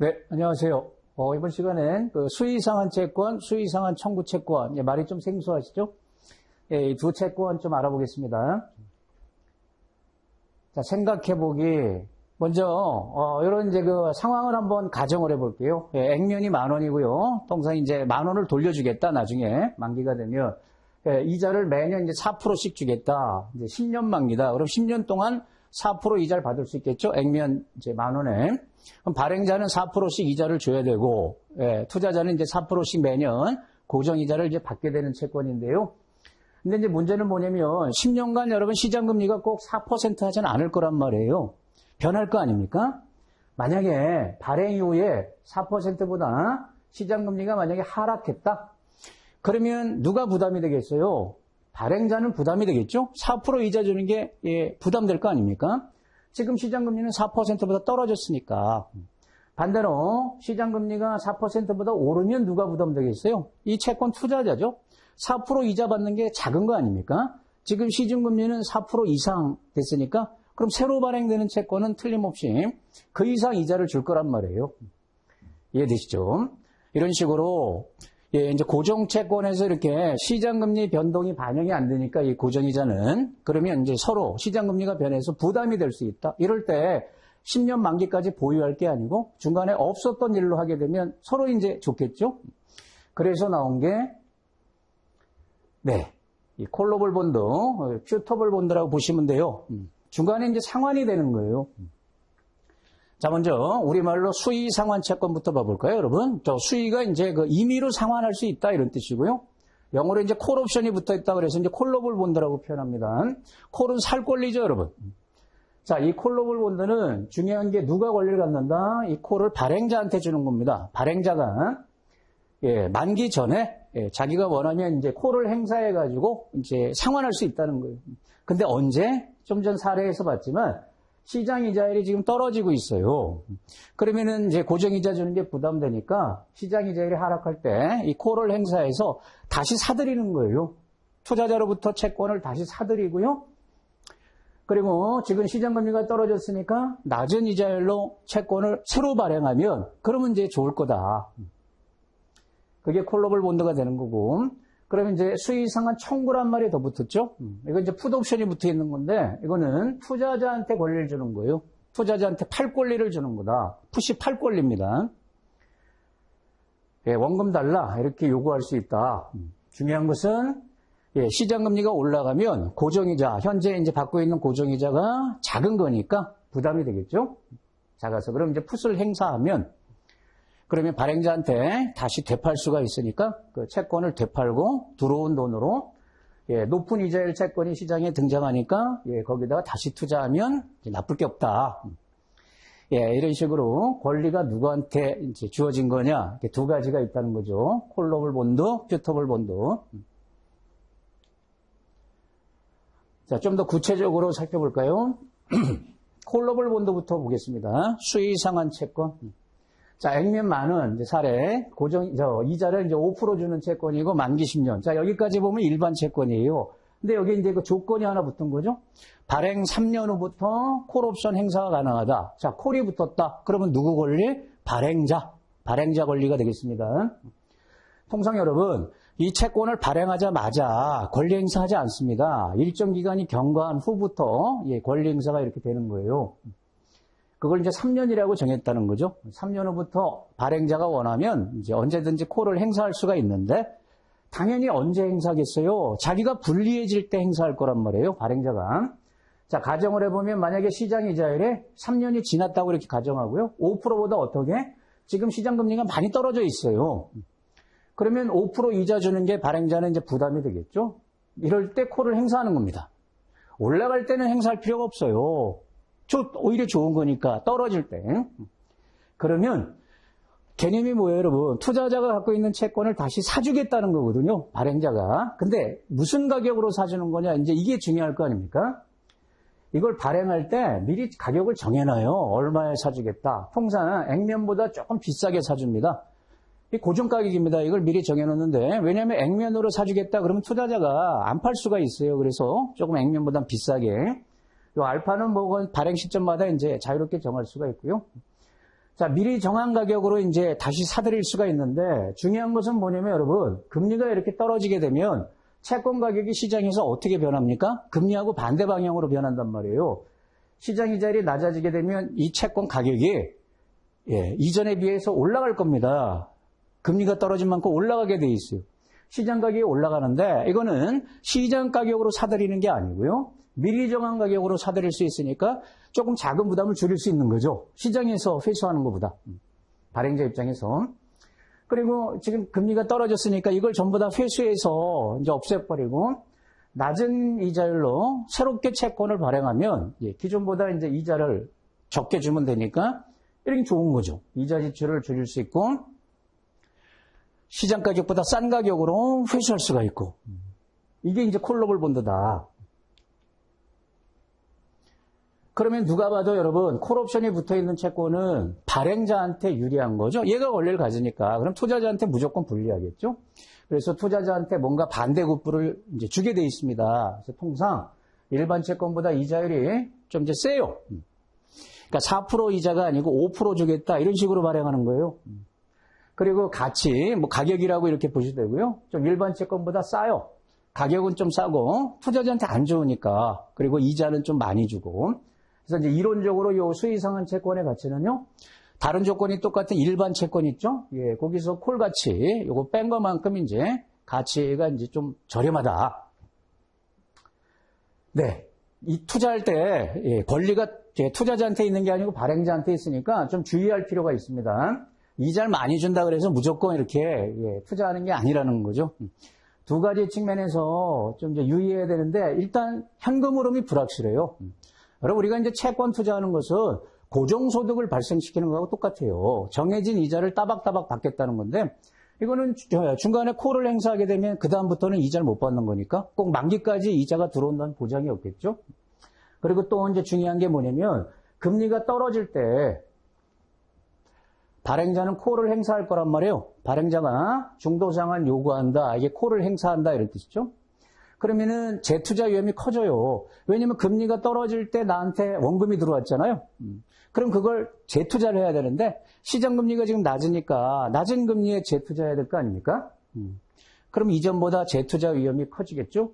네, 안녕하세요. 어, 이번 시간엔 그 수의상한 채권, 수의상한 청구 채권, 예, 말이 좀 생소하시죠? 예, 이두 채권 좀 알아보겠습니다. 자, 생각해보기. 먼저, 어, 이런 이제 그 상황을 한번 가정을 해볼게요. 예, 액면이 만 원이고요. 통상 이제 만 원을 돌려주겠다, 나중에. 만기가 되면. 예, 이자를 매년 이제 4%씩 주겠다. 이제 10년 만기다. 그럼 10년 동안 4% 이자를 받을 수 있겠죠? 액면 이제 만 원에. 그럼 발행자는 4%씩 이자를 줘야 되고, 예, 투자자는 이제 4%씩 매년 고정 이자를 이제 받게 되는 채권인데요. 근데 이제 문제는 뭐냐면 10년간 여러분 시장 금리가 꼭 4% 하지는 않을 거란 말이에요. 변할 거 아닙니까? 만약에 발행 이후에 4%보다 시장 금리가 만약에 하락했다. 그러면 누가 부담이 되겠어요? 발행자는 부담이 되겠죠? 4% 이자 주는 게 예, 부담될 거 아닙니까? 지금 시장 금리는 4%보다 떨어졌으니까. 반대로 시장 금리가 4%보다 오르면 누가 부담되겠어요? 이 채권 투자자죠. 4% 이자 받는 게 작은 거 아닙니까? 지금 시중 금리는 4% 이상 됐으니까 그럼 새로 발행되는 채권은 틀림없이 그 이상 이자를 줄 거란 말이에요. 이해되시죠? 이런 식으로 예, 이제 고정 채권에서 이렇게 시장 금리 변동이 반영이 안 되니까 이 고정 이자는 그러면 이제 서로 시장 금리가 변해서 부담이 될 수 있다. 이럴 때 10년 만기까지 보유할 게 아니고 중간에 없었던 일로 하게 되면 서로 이제 좋겠죠? 그래서 나온 게, 네, 이 콜로벌 본드, 퓨터블 본드라고 보시면 돼요. 중간에 이제 상환이 되는 거예요. 자, 먼저 우리말로 수의 상환 채권부터 봐볼까요, 여러분? 저 수의가 이제 그 임의로 상환할 수 있다 이런 뜻이고요. 영어로 이제 콜 옵션이 붙어 있다 그래서 이제 콜로블 본드라고 표현합니다. 콜은 살 권리죠, 여러분. 자, 이 콜로블 본드는 중요한 게 누가 권리를 갖는다? 이 콜을 발행자한테 주는 겁니다. 발행자가 예, 만기 전에 예, 자기가 원하면 이제 콜을 행사해 가지고 이제 상환할 수 있다는 거예요. 근데 언제? 좀 전 사례에서 봤지만 시장 이자율이 지금 떨어지고 있어요. 그러면은 이제 고정 이자 주는 게 부담되니까 시장 이자율이 하락할 때이 콜을 행사해서 다시 사들이는 거예요. 투자자로부터 채권을 다시 사들이고요. 그리고 지금 시장 금리가 떨어졌으니까 낮은 이자율로 채권을 새로 발행하면 그러면 이제 좋을 거다. 그게 콜로벌 본드가 되는 거고 그러면 이제 수익 상한 청구란 말이 더 붙었죠. 이건 이제 푸드 옵션이 붙어 있는 건데 이거는 투자자한테 권리를 주는 거예요. 투자자한테 팔 권리를 주는 거다. 푸시 팔 권리입니다. 예, 원금 달라 이렇게 요구할 수 있다. 중요한 것은 예, 시장 금리가 올라가면 고정이자 현재 이제 받고 있는 고정이자가 작은 거니까 부담이 되겠죠. 작아서 그럼 이제 풋을 행사하면 그러면 발행자한테 다시 되팔 수가 있으니까 그 채권을 되팔고 들어온 돈으로 예, 높은 이자율 채권이 시장에 등장하니까 예, 거기다가 다시 투자하면 나쁠 게 없다. 예, 이런 식으로 권리가 누구한테 이제 주어진 거냐 두 가지가 있다는 거죠. 콜로블 본드, 퓨터블 본드. 자, 좀 더 구체적으로 살펴볼까요? 콜로블 본드부터 보겠습니다. 수의 상한 채권. 자, 액면 만원, 이제 사례, 고정, 저, 이자를 이제 5% 주는 채권이고, 만기 10년. 자, 여기까지 보면 일반 채권이에요. 근데 여기 이제 그 조건이 하나 붙은 거죠? 발행 3년 후부터 콜옵션 행사가 가능하다. 자, 콜이 붙었다. 그러면 누구 권리? 발행자. 발행자 권리가 되겠습니다. 통상 여러분, 이 채권을 발행하자마자 권리 행사하지 않습니다. 일정 기간이 경과한 후부터 예, 권리 행사가 이렇게 되는 거예요. 그걸 이제 3년이라고 정했다는 거죠. 3년 후부터 발행자가 원하면 이제 언제든지 콜을 행사할 수가 있는데 당연히 언제 행사하겠어요? 자기가 불리해질 때 행사할 거란 말이에요. 발행자가. 자, 가정을 해보면 만약에 시장 이자율에 3년이 지났다고 이렇게 가정하고요. 5%보다 어떻게? 지금 시장 금리가 많이 떨어져 있어요. 그러면 5% 이자 주는 게 발행자는 이제 부담이 되겠죠? 이럴 때 콜을 행사하는 겁니다. 올라갈 때는 행사할 필요가 없어요. 오히려 좋은 거니까 떨어질 때. 그러면 개념이 뭐예요, 여러분? 투자자가 갖고 있는 채권을 다시 사주겠다는 거거든요, 발행자가. 근데 무슨 가격으로 사주는 거냐? 이제 이게 중요할 거 아닙니까? 이걸 발행할 때 미리 가격을 정해놔요. 얼마에 사주겠다. 통상 액면보다 조금 비싸게 사줍니다. 이 고정 가격입니다. 이걸 미리 정해놓는데 왜냐하면 액면으로 사주겠다 그러면 투자자가 안 팔 수가 있어요. 그래서 조금 액면보다 비싸게 요 알파는 뭐 발행 시점마다 이제 자유롭게 정할 수가 있고요. 자, 미리 정한 가격으로 이제 다시 사들일 수가 있는데 중요한 것은 뭐냐면 여러분, 금리가 이렇게 떨어지게 되면 채권 가격이 시장에서 어떻게 변합니까? 금리하고 반대 방향으로 변한단 말이에요. 시장 이자율이 낮아지게 되면 이 채권 가격이 예, 이전에 비해서 올라갈 겁니다. 금리가 떨어진 만큼 올라가게 돼 있어요. 시장 가격이 올라가는데 이거는 시장 가격으로 사들이는 게 아니고요. 미리 정한 가격으로 사들일 수 있으니까 조금 작은 부담을 줄일 수 있는 거죠. 시장에서 회수하는 것보다. 발행자 입장에서. 그리고 지금 금리가 떨어졌으니까 이걸 전부 다 회수해서 이제 없애버리고 낮은 이자율로 새롭게 채권을 발행하면 예, 기존보다 이제 이자를 적게 주면 되니까 이렇게 좋은 거죠. 이자 지출을 줄일 수 있고 시장 가격보다 싼 가격으로 회수할 수가 있고 이게 이제 콜러블 본드다. 그러면 누가 봐도 여러분 콜옵션이 붙어 있는 채권은 발행자한테 유리한 거죠. 얘가 원리를 가지니까 그럼 투자자한테 무조건 불리하겠죠. 그래서 투자자한테 뭔가 반대 구부를 이제 주게 돼 있습니다. 그래서 통상 일반 채권보다 이자율이 좀 이제 세요. 그러니까 4% 이자가 아니고 5% 주겠다 이런 식으로 발행하는 거예요. 그리고 가치, 뭐 가격이라고 이렇게 보셔도 되고요. 좀 일반 채권보다 싸요. 가격은 좀 싸고 투자자한테 안 좋으니까 그리고 이자는 좀 많이 주고 그래서 이제 이론적으로 요 수의상한 채권의 가치는요. 다른 조건이 똑같은 일반 채권 있죠? 예, 거기서 콜 가치, 요거 뺀 것만큼 이제 가치가 이제 좀 저렴하다. 네. 이 투자할 때, 예, 권리가 투자자한테 있는 게 아니고 발행자한테 있으니까 좀 주의할 필요가 있습니다. 이자를 많이 준다 그래서 무조건 이렇게 예, 투자하는 게 아니라는 거죠. 두 가지 측면에서 좀 이제 유의해야 되는데 일단 현금 흐름이 불확실해요. 여러분 우리가 이제 채권 투자하는 것은 고정소득을 발생시키는 거하고 똑같아요. 정해진 이자를 따박따박 받겠다는 건데 이거는 중간에 콜을 행사하게 되면 그 다음부터는 이자를 못 받는 거니까 꼭 만기까지 이자가 들어온다는 보장이 없겠죠. 그리고 또 이제 중요한 게 뭐냐면 금리가 떨어질 때 발행자는 콜을 행사할 거란 말이에요. 발행자가 중도상환 요구한다. 이게 콜을 행사한다 이런 뜻이죠. 그러면은 재투자 위험이 커져요. 왜냐면 금리가 떨어질 때 나한테 원금이 들어왔잖아요. 그럼 그걸 재투자를 해야 되는데 시장 금리가 지금 낮으니까 낮은 금리에 재투자해야 될 거 아닙니까? 그럼 이전보다 재투자 위험이 커지겠죠?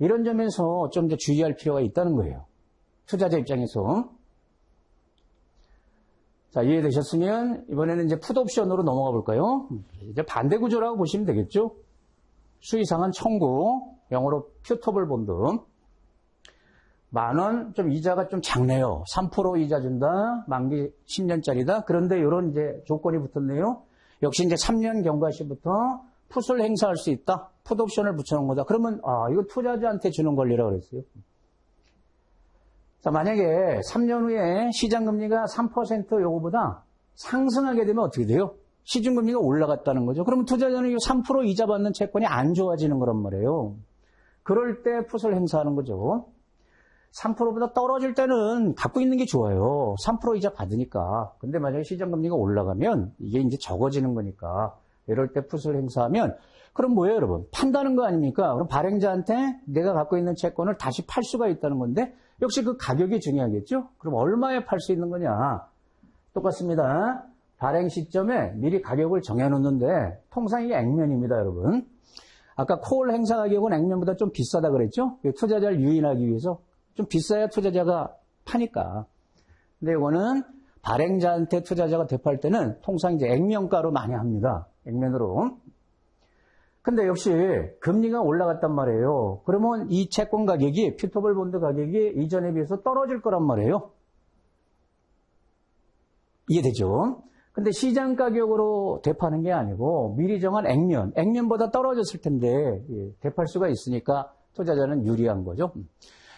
이런 점에서 좀 더 주의할 필요가 있다는 거예요. 투자자 입장에서. 자, 이해되셨으면 이번에는 이제 풋옵션으로 넘어가 볼까요? 이제 반대 구조라고 보시면 되겠죠? 수의상한 청구, 영어로 퓨터블 본드. 만 원, 좀 이자가 좀 작네요. 3% 이자 준다. 만기 10년짜리다. 그런데 이런 이제 조건이 붙었네요. 역시 이제 3년 경과 시부터 풋을 행사할 수 있다. 풋옵션을 붙여놓은 거다. 그러면, 아, 이거 투자자한테 주는 권리라고 그랬어요. 자, 만약에 3년 후에 시장 금리가 3% 요거보다 상승하게 되면 어떻게 돼요? 시중 금리가 올라갔다는 거죠. 그러면 투자자는 이 3% 이자 받는 채권이 안 좋아지는 거란 말이에요. 그럴 때 풋을 행사하는 거죠. 3%보다 떨어질 때는 갖고 있는 게 좋아요. 3% 이자 받으니까. 근데 만약에 시장금리가 올라가면 이게 이제 적어지는 거니까. 이럴 때 풋을 행사하면 그럼 뭐예요, 여러분? 판다는 거 아닙니까? 그럼 발행자한테 내가 갖고 있는 채권을 다시 팔 수가 있다는 건데 역시 그 가격이 중요하겠죠? 그럼 얼마에 팔 수 있는 거냐? 똑같습니다. 발행 시점에 미리 가격을 정해놓는데 통상 이게 액면입니다, 여러분. 아까 콜 행사 가격은 액면보다 좀 비싸다 그랬죠? 투자자를 유인하기 위해서 좀 비싸야 투자자가 파니까. 근데 이거는 발행자한테 투자자가 대파할 때는 통상 이제 액면가로 많이 합니다. 액면으로. 근데 역시 금리가 올라갔단 말이에요. 그러면 이 채권 가격이 퓨터블 본드 가격이 이전에 비해서 떨어질 거란 말이에요. 이해되죠? 근데 시장 가격으로 대파하는 게 아니고 미리 정한 액면, 액면보다 떨어졌을 텐데 예, 대팔 수가 있으니까 투자자는 유리한 거죠.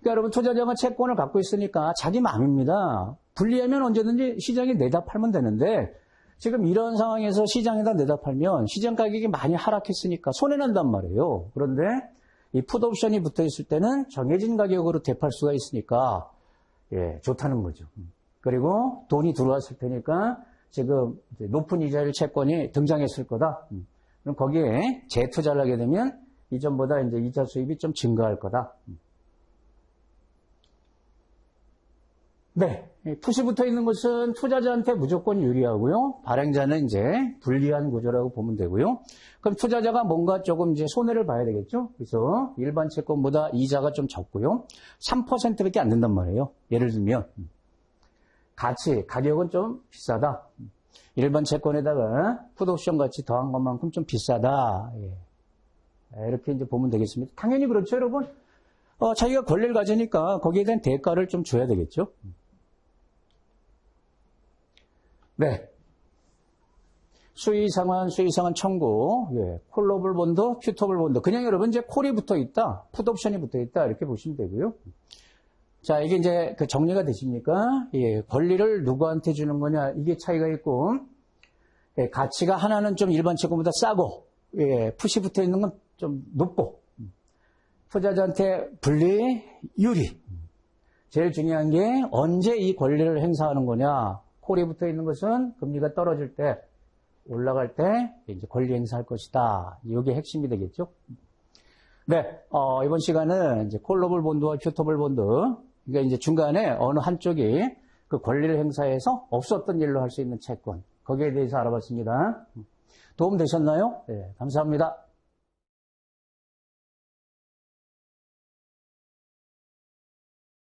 그러니까 여러분 투자자가 채권을 갖고 있으니까 자기 마음입니다. 불리하면 언제든지 시장에 내다 팔면 되는데 지금 이런 상황에서 시장에다 내다 팔면 시장 가격이 많이 하락했으니까 손해난단 말이에요. 그런데 이 풋옵션이 붙어 있을 때는 정해진 가격으로 대팔 수가 있으니까 예, 좋다는 거죠. 그리고 돈이 들어왔을 테니까 지금 높은 이자율 채권이 등장했을 거다. 그럼 거기에 재투자를 하게 되면 이전보다 이제 이자 수입이 좀 증가할 거다. 네. 푸시 붙어 있는 것은 투자자한테 무조건 유리하고요. 발행자는 이제 불리한 구조라고 보면 되고요. 그럼 투자자가 뭔가 조금 이제 손해를 봐야 되겠죠. 그래서 일반 채권보다 이자가 좀 적고요. 3%밖에 안 된단 말이에요. 예를 들면 가치, 가격은 좀 비싸다. 일반 채권에다가 풋옵션 같이 더한 것만큼 좀 비싸다. 예. 이렇게 이제 보면 되겠습니다. 당연히 그렇죠, 여러분. 어, 자기가 권리를 가지니까 거기에 대한 대가를 좀 줘야 되겠죠. 네. 수의 상환, 수의 상환 청구, 예, 콜러블 본드, 큐터블 본드. 그냥 여러분 이제 콜이 붙어 있다, 풋옵션이 붙어 있다 이렇게 보시면 되고요. 자, 이게 이제 그 정리가 되십니까? 예, 권리를 누구한테 주는 거냐 이게 차이가 있고, 예, 가치가 하나는 좀 일반 채권보다 싸고, 예, 푸시 붙어 있는 건 좀 높고, 투자자한테 불리, 유리. 제일 중요한 게 언제 이 권리를 행사하는 거냐. 콜이 붙어 있는 것은 금리가 떨어질 때, 올라갈 때 이제 권리 행사할 것이다. 이게 핵심이 되겠죠. 네, 어, 이번 시간은 이제 콜러블 본드와 큐터블 본드. 그러니까 이제 중간에 어느 한쪽이 그 권리를 행사해서 없었던 일로 할 수 있는 채권. 거기에 대해서 알아봤습니다. 도움 되셨나요? 네, 감사합니다.